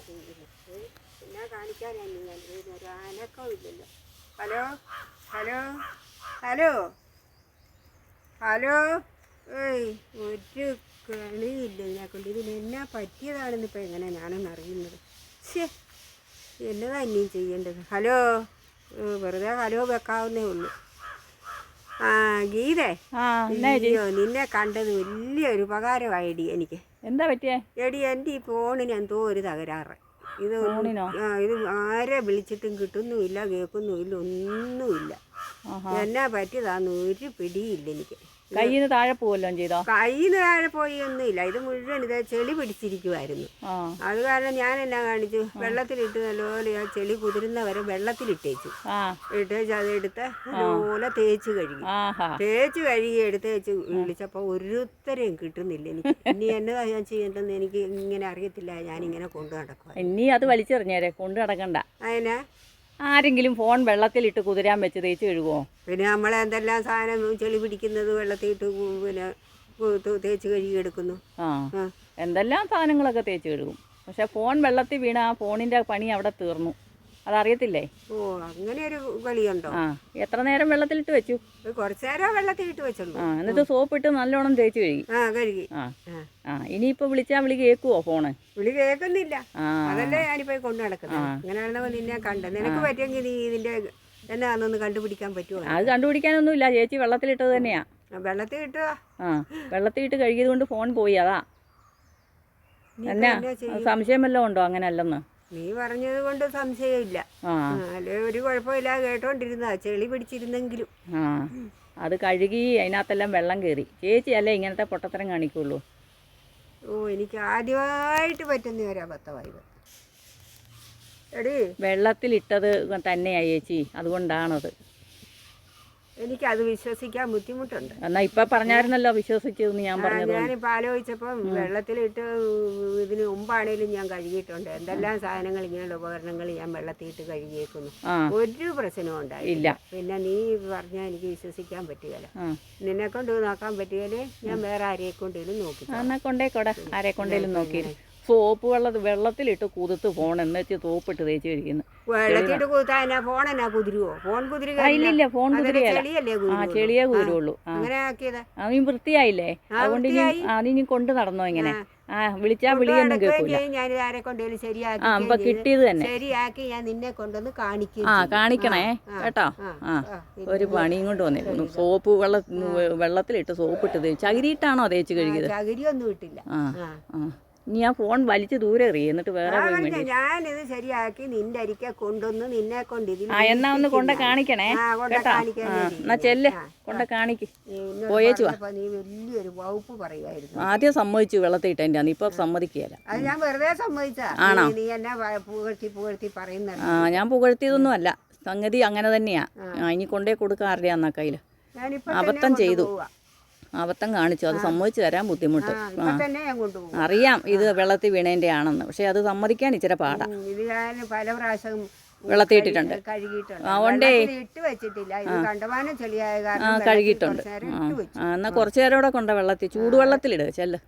ചെയ്യുന്നത് ഏ, എന്നാ കാണിക്കാനാണ് ഞാൻ ഒരു അനക്കവും ഇല്ലല്ലോ ഹലോ ഹലോ ഹലോ ഹലോ ഏയ് ഒരു കളിയില്ല ഇതിനെ കൊണ്ട് ഇതിന് എന്നാ പറ്റിയതാണെന്ന് ഇപ്പം എങ്ങനെ ഞാനൊന്ന് അറിയുന്നത് ശേ എന്നതാ ഇനിയും ചെയ്യേണ്ടത് ഹലോ വെറുതെ ഹലോ വെക്കാവുന്നേ ഉള്ളൂ ആ ഗീതേ. അയ്യോ നിന്നെ കണ്ടത് വലിയൊരു ഉപകാരമായിടി എനിക്ക്. എന്താ പറ്റിയേ? എടി എന്റെ ഈ ഫോണിന് എന്തോ ഒരു തകരാറ്. ഇത് ആ ഇത് ആരെ വിളിച്ചിട്ടും കിട്ടുന്നുമില്ല കേൾക്കുന്നുമില്ല ഒന്നുമില്ല. എന്നാ പറ്റിയതാന്ന് ഒരു പിടിയില്ല എനിക്ക്. കയ്യിൽ നിന്ന് താഴെ പോവല്ലോ ചെയ്തോ? കയ്യിൽ നിന്ന് താഴെ പോയി ഒന്നുമില്ല ഇത് മുഴുവൻ ഇത് ചെളി പിടിച്ചിരിക്കുമായിരുന്നു അത് കാരണം ഞാൻ എന്നാ കാണിച്ചു. വെള്ളത്തിലിട്ട് നല്ലപോലെ ആ ചെളി കുതിരുന്ന വരെ വെള്ളത്തിലിട്ടേച്ചു. ഇട്ടേച്ച് അത് എടുത്ത് നല്ലപോലെ തേച്ച് കഴുകി. തേച്ച് കഴുകി എടുത്ത് വെച്ച് വിളിച്ചപ്പോൾ ഒരുത്തരെയും കിട്ടുന്നില്ല എനിക്ക്. ഇനി എന്നതാ ഞാൻ ചെയ്യേണ്ടതെന്ന് എനിക്ക് ഇങ്ങനെ അറിയത്തില്ല. ഇങ്ങനെ കൊണ്ടു നടക്കുക ഇനി അത് വലിച്ചെറിഞ്ഞേരെ. കൊണ്ടു നടക്കണ്ട. അതിനെ ആരെങ്കിലും ഫോൺ വെള്ളത്തിലിട്ട് കുതിരാൻ വെച്ച് തേച്ച് കഴുകുമോ പിന്നെ നമ്മൾ എന്തെല്ലാം സാധനം ചെളി പിടിക്കുന്നത് വെള്ളത്തിലിട്ട് പിന്നെ തേച്ച് കഴുകി എടുക്കുന്നു ആ. ആ. എന്തെല്ലാം സാധനങ്ങളൊക്കെ തേച്ച് കഴുകും? പക്ഷെ ഫോൺ വെള്ളത്തിൽ വീണ ആ ഫോണിന്റെ പണി അവിടെ തീർന്നു. അതറിയത്തില്ലേ? ഓ അങ്ങനെ ഒരു കളിയുണ്ടോ ആ എത്ര നേരം വെള്ളത്തിലിട്ട് വെച്ചു? കുറച്ച് നേരം വെള്ളത്തിലിട്ട് വെച്ചുള്ളൂ. ആ എന്നിട്ട് സോപ്പിട്ട് നല്ലോണം തേച്ച് കഴുകി. ആ കഴുകി. ആ ആ. ഇനിയിപ്പോ വിളിച്ചാ വിളി കേൾക്കുവോ ഫോണ്? വിളി കേൾക്കുന്നില്ല. അതല്ലേ ഞാനിപ്പോ കൊണ്ടു നടക്കുന്നത്. അങ്ങനെയാണെന്നോ നിന്നെ കണ്ടത്. നിനക്ക് പറ്റുമെങ്കിൽ നീ ഇതിന്റെ എന്നാന്നൊന്ന് കണ്ടുപിടിക്കാൻ പറ്റുമോ? അത് കണ്ടുപിടിക്കാനൊന്നുമില്ല. ചേച്ചി വെള്ളത്തിലിട്ടത് തന്നെയാ. വെള്ളത്തിൽ ഇട്ടുക ആ വെള്ളത്തിലിട്ട് കഴുകിയത് കൊണ്ട് ഫോൺ പോയി അതാ. എന്നാ? സംശയമല്ലോ സംശയം വല്ലതും ഉണ്ടോ അങ്ങനെ അല്ലെന്ന് നീ പറഞ്ഞത് കൊണ്ട് സംശയമില്ല. അല്ലെ ഒരു കുഴപ്പമില്ല കേട്ടോണ്ടിരുന്ന ചെളി പിടിച്ചിരുന്നെങ്കിലും. അത് കഴുകി അതിനകത്തെല്ലാം വെള്ളം കയറി. ചേച്ചി അല്ലേ ഇങ്ങനത്തെ പൊട്ടത്തരം കാണിക്കുള്ളൂ? ഓ എനിക്ക് ആദ്യമായിട്ട് പറ്റുന്ന ഒരു അബദ്ധമായത് എടി. വെള്ളത്തിലിട്ടത് തന്നെയാ ചേച്ചി അതുകൊണ്ടാണത്. എനിക്കത് വിശ്വസിക്കാൻ ബുദ്ധിമുട്ടുണ്ട്. എന്നാ ഇപ്പൊ പറഞ്ഞായിരുന്നല്ലോ വിശ്വസിച്ചതെന്ന് ഞാൻ പറഞ്ഞു ഞാനിപ്പോൾ ആലോചിച്ചപ്പം വെള്ളത്തിലിട്ട് ഇതിന് മുമ്പാണേലും ഞാൻ കഴുകിയിട്ടുണ്ട്. എന്തെല്ലാം സാധനങ്ങൾ ഇങ്ങനെയുള്ള ഉപകരണങ്ങൾ ഞാൻ വെള്ളത്തിലിട്ട് കഴുകിയേക്കുന്നു. ഒരു പ്രശ്നവും ഉണ്ടായില്ല പിന്നെ നീ പറഞ്ഞ എനിക്ക് വിശ്വസിക്കാൻ പറ്റുകയില്ല നിന്നെ കൊണ്ട് നോക്കാൻ പറ്റുകയില്ലേ ഞാൻ വേറെ ആരെയെ കൊണ്ടേലും നോക്കി കൊണ്ടേ കൊണ്ടേക്കോടെ. ആരെ കൊണ്ടേലും നോക്കി സോപ്പ് വെള്ളത്തിൽ വെള്ളത്തിലിട്ട് കുതിർത്ത് ഫോൺ എന്ന് വെച്ച് സോപ്പിട്ട് തേച്ച് കഴിക്കുന്നു. വെള്ളത്തിട്ട് കുത്താ ഫോൺ എന്നാ കുതിരുവോ? ഫോൺ കുതിരി ആ ഇല്ലില്ല ഫോൺ കുതിരയല്ല. ആ കുതിരുള്ളൂ. ചെളിയേ കുതിരുള്ളൂ അതിന് വൃത്തിയായില്ലേ? അതുകൊണ്ട് ഇനി അതിനി കൊണ്ട് നടന്നോ ഇങ്ങനെ? ആ. വിളിച്ചാ വിളിയൊന്നും നടക്കുകയും കേൾക്കൂല. ഞാൻ ആരെ കൊണ്ടേലും ശരിയാക്കി ആ കിട്ടിയത് തന്നെ. ശരിയാക്കി ഞാൻ നിന്നെ കൊണ്ടൊന്ന് കാണിക്കും ആ കാണിക്കണേ കേട്ടോ? ആ ഒരു പണിയും കൊണ്ട് വന്നിരുന്നു. സോപ്പ് വെള്ള വെള്ളത്തിലിട്ട് സോപ്പിട്ട് തേച്ച്. ചകിരിയിട്ടാണോ തേച്ച് കഴുകിയത്? ചകിരിയൊന്നും ഇട്ടില്ല. ആ. ആ. ഇനി ആ ഫോൺ വലിച്ച് ദൂരെ എറിയ എന്നിട്ട് വേറെ പോയി മേടി ഞാനിത് ശരിയാക്കി നിന്റെ അരിക്കെ കൊണ്ടുവന്ന് നിന്നെ കൊണ്ട് ഇതിൽ ആ എന്നാ ഒന്ന് കൊണ്ട കാണിക്കണേ ആ, കൊണ്ട് കേട്ടോ? കാണിക്കാൻ ആ വേണ്ടി എന്നാ ചെല്ല് കൊണ്ട കാണിക്ക്. നീ എന്നോട് പോയേച്ച് വാ. പറഞ്ഞപ്പോ നീ വലിയൊരു വകുപ്പ് പറയുമായിരുന്നു ആദ്യം സമ്മതിച്ചു വെള്ളത്തിൽ ഇട്ടതിന്റെ ആണ് ഇപ്പൊ സമ്മതിക്കുകയില്ല. അത് ഞാൻ വെറുതെ സമ്മതിച്ചാ. ആണോ? നീ- നീ എന്നെ വ- പുകഴ്ത്തി പുകഴ്ത്തി പറയുന്ന ആ ഞാൻ പുകഴ്ത്തിയതൊന്നും അല്ല. സംഗതി അങ്ങനെ തന്നെയാ. ആ. ഇനി കൊണ്ടേ കൊടുക്കാറില്ല എന്നാ കയ്യിൽ ഞാനിപ്പോ അബദ്ധം ചെയ്തു. അബദ്ധം കാണിച്ചു. അത് സമ്മതിച്ചു തരാൻ ബുദ്ധിമുട്ട്. അറിയാം ഇത് വെള്ളത്തിൽ വീണേന്റെ ആണെന്ന്. പക്ഷെ അത് സമ്മതിക്കാൻ ഇച്ചിരി പാടാ. ഇത് ഞാൻ പല പ്രാവശ്യം വെള്ളത്തിൽ ഇട്ടിട്ടുണ്ട് കഴുകിയിട്ടുണ്ട്. എന്നാ കുറച്ചു നേരം കൂടെ കൊണ്ട വെള്ളത്തിൽ ചൂടുവെള്ളത്തിലിട്. ചെല്ല്.